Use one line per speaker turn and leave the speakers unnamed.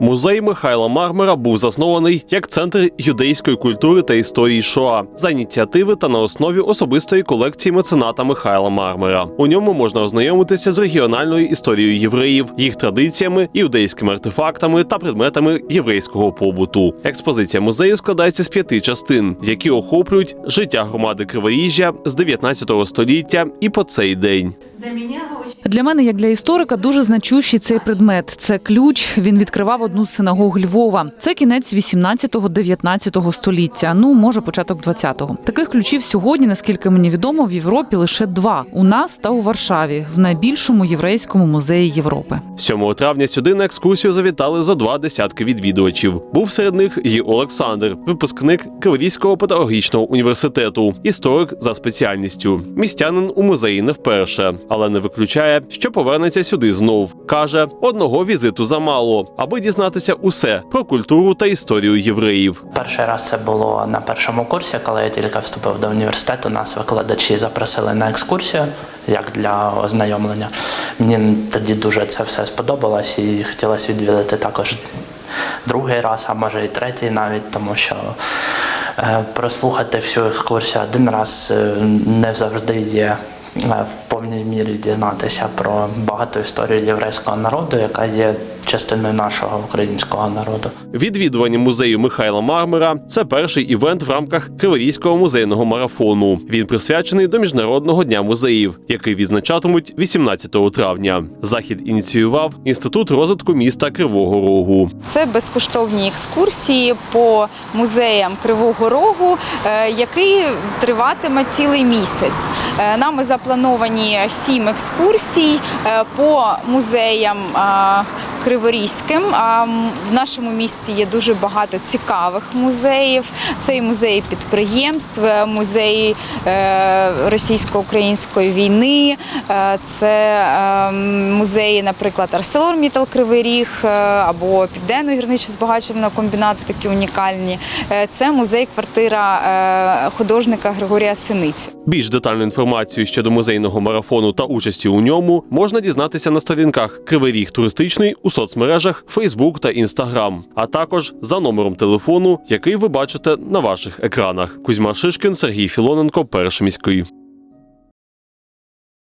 Музей Михайла Мармера був заснований як центр юдейської культури та історії Шоа за ініціативи та на основі особистої колекції мецената Михайла Мармера. У ньому можна ознайомитися з регіональною історією євреїв, їх традиціями, іудейськими артефактами та предметами єврейського побуту. Експозиція музею складається з п'яти частин, які охоплюють життя громади Криворіжжя з 19 століття і по цей день.
Для очень
Для мене, як для історика, дуже значущий цей предмет. Це ключ. Він відкривав одну з синагог Львова. Це кінець 18-19 століття. Ну може початок 20-го. Таких ключів сьогодні, наскільки мені відомо, в Європі лише два: у нас та у Варшаві, в найбільшому єврейському музеї Європи.
7 травня сюди на екскурсію завітали зо два десятки відвідувачів. Був серед них і Олександр, випускник Криворізького педагогічного університету, історик за спеціальністю. Містянин у музеї не вперше, але не виключає, що повернеться сюди знов. каже, одного візиту замало, аби дізнатися усе про культуру та історію євреїв.
Перший раз це було на першому курсі, коли я тільки вступив до університету. Нас викладачі запросили на екскурсію, як для ознайомлення. Мені тоді дуже це все сподобалось і хотілося відвідати також другий раз, а може і третій навіть, тому що е, прослухати всю екскурсію один раз е, не завжди є. Е, В повній мірі дізнатися про багату історію єврейського народу, яка є частиною нашого українського народу.
Відвідування музею Михайла Мармера це перший івент в рамках Криворізького музейного марафону. Він присвячений до міжнародного дня музеїв, який відзначатимуть 18 травня. Захід ініціював інститут розвитку міста Кривого Рогу.
Це безкоштовні екскурсії по музеям Кривого Рогу, е, який триватиме цілий місяць. Е, Нами заплановані сім екскурсій е, по музеям е, Криворізьким. В нашому місті є дуже багато цікавих музеїв. Це і музеї підприємств, е, музеї е, російсько-української війни, е, це е, музеї, наприклад, ArcelorMittal Кривий Ріг або Південного гірничо-збагачувального комбінату, такі унікальні. Це музей-квартира художника Григорія Синиці.
Більш детальну інформацію щодо музейного марафону та участі у ньому можна дізнатися на сторінках Кривий Ріг туристичний у соцмережах Facebook та Instagram, а також за номером телефону, який ви бачите на ваших екранах. Кузьма Шишкін, Сергій Філоненко, Перший міський.